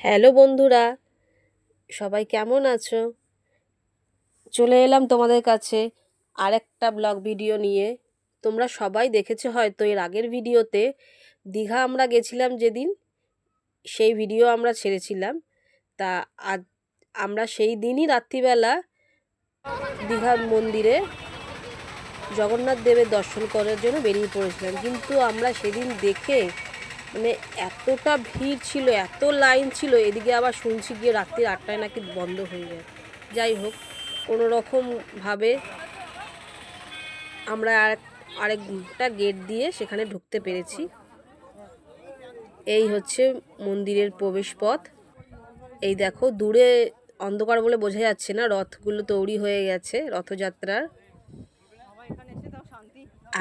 Hello বন্ধুরা, সবাই কেমন আছো? চলে এলাম তোমাদের কাছে আরেকটা ব্লগ ভিডিও নিয়ে। তোমরা সবাই দেখেছ হয়তো এর আগের ভিডিওতে, দীঘা আমরা গেছিলাম যেদিন, সেই ভিডিও আমরা ছেড়েছিলাম। তা আজ আমরা সেই দিনই রাত্রিবেলা দীঘার মন্দিরে জগন্নাথ দেবের দর্শন করার জন্য বেরিয়ে পড়েছিলাম। কিন্তু আমরা সেদিন দেখে মানে এতটা ভিড় ছিল, এত লাইন ছিল, এদিকে আবার শুনছি গিয়ে রাত্রি আটটায় নাকি বন্ধ হয়ে যায়। যাই হোক, কোনো রকমভাবে আমরা আরেক আরেকটা গেট দিয়ে সেখানে ঢুকতে পেরেছি। এই হচ্ছে মন্দিরের প্রবেশ পথ এই দেখো, দূরে অন্ধকার বলে বোঝা যাচ্ছে না, রথগুলো তৈরি হয়ে গেছে রথযাত্রার।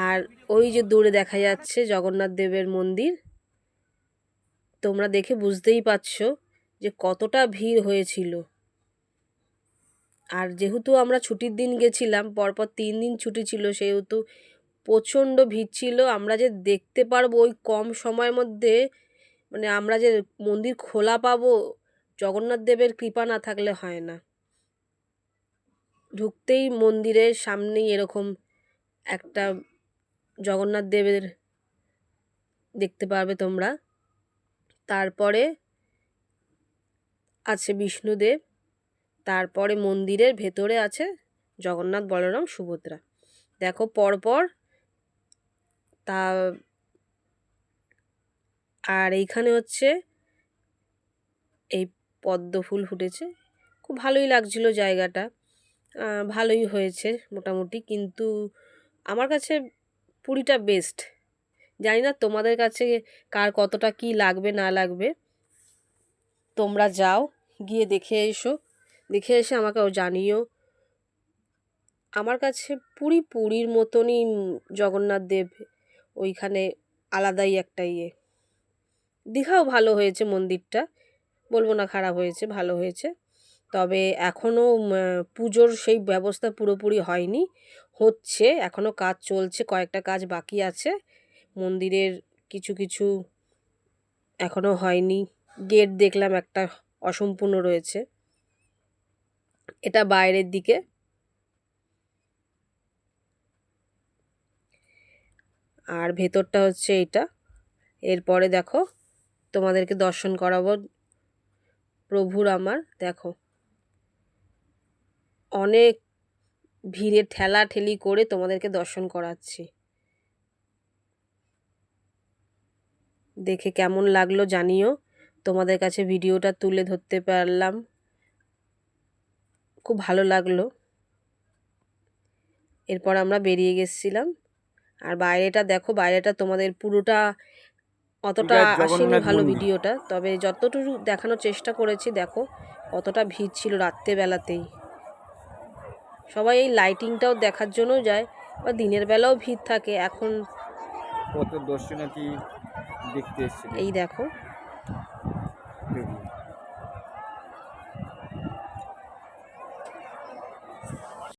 আর ওই যে দূরে দেখা যাচ্ছে জগন্নাথ দেবের মন্দির। তোমরা দেখে বুঝতেই পারছ যে কতটা ভিড় হয়েছিল। আর যেহেতু আমরা ছুটির দিন গেছিলাম, পরপর তিন দিন ছুটি ছিল, সেহেতু প্রচণ্ড ভিড় ছিল। আমরা যে দেখতে পারব ওই কম সময়ের মধ্যে মানে আমরা যে মন্দির খোলা পাবো, জগন্নাথ দেবের কৃপা না থাকলে হয় না। ঢুকতেই মন্দিরের সামনেই এরকম একটা জগন্নাথ দেবের দেখতে পারবে তোমরা। তারপরে আছে বিষ্ণুদেব, তারপরে মন্দিরের ভেতরে আছে জগন্নাথ বলরাম, সুভদ্রা। দেখো পরপর তা আর এইখানে হচ্ছে এই পদ্ম ফুল ফুটেছে। খুব ভালোই লাগছিল জায়গাটা। ভালোই হয়েছে মোটামুটি, কিন্তু আমার কাছে পুরীটা বেস্ট জানি না তোমাদের কাছে কার কতটা কি লাগবে, না লাগবে। তোমরা যাও, গিয়ে দেখে এসো। দেখে এসে আমাকেও জানিও। আমার কাছে পুরী পুরীর মতনই জগন্নাথ দেব। ওইখানে আলাদাই একটা ইয়ে। দীঘাও ভালো হয়েছে মন্দিরটা। বলব না খারাপ হয়েছে, ভালো হয়েছে। তবে এখনও পুজোর সেই ব্যবস্থা পুরোপুরি হয়নি। হচ্ছে এখনও কাজ চলছে, কয়েকটা কাজ বাকি আছে। মন্দিরের কিছু কিছু এখনও হয়নি। গেট দেখলাম একটা অসম্পূর্ণ রয়েছে। এটা বাইরের দিকে। আর ভেতরটা হচ্ছে এটা। এরপরে দেখো, তোমাদেরকে দর্শন করাবো। প্রভুর আমার, দেখো। অনেক ভিড়ে ঠেলা ঠেলি করে তোমাদেরকে দর্শন করাচ্ছি। দেখে কেমন লাগল জানিও। তোমাদের কাছে ভিডিওটা তুলে ধরতে পারলাম। খুব ভালো লাগল। এরপর আমরা বেরিয়ে গেছিলাম। আর বাইরেটা দেখো বাইরেটা তোমাদের পুরোটা অতটা আসেনি ভালো ভিডিওটা। তবে যতটুকু দেখানোর চেষ্টা করেছি দেখো কতটা ভিড় ছিল রাত্রেবেলাতেই। সবাই এই লাইটিংটাও দেখার জন্য যায় বা দিনের বেলাও ভিড় থাকে। এখন কত দর্শনার্থী দেখতে এই দেখো।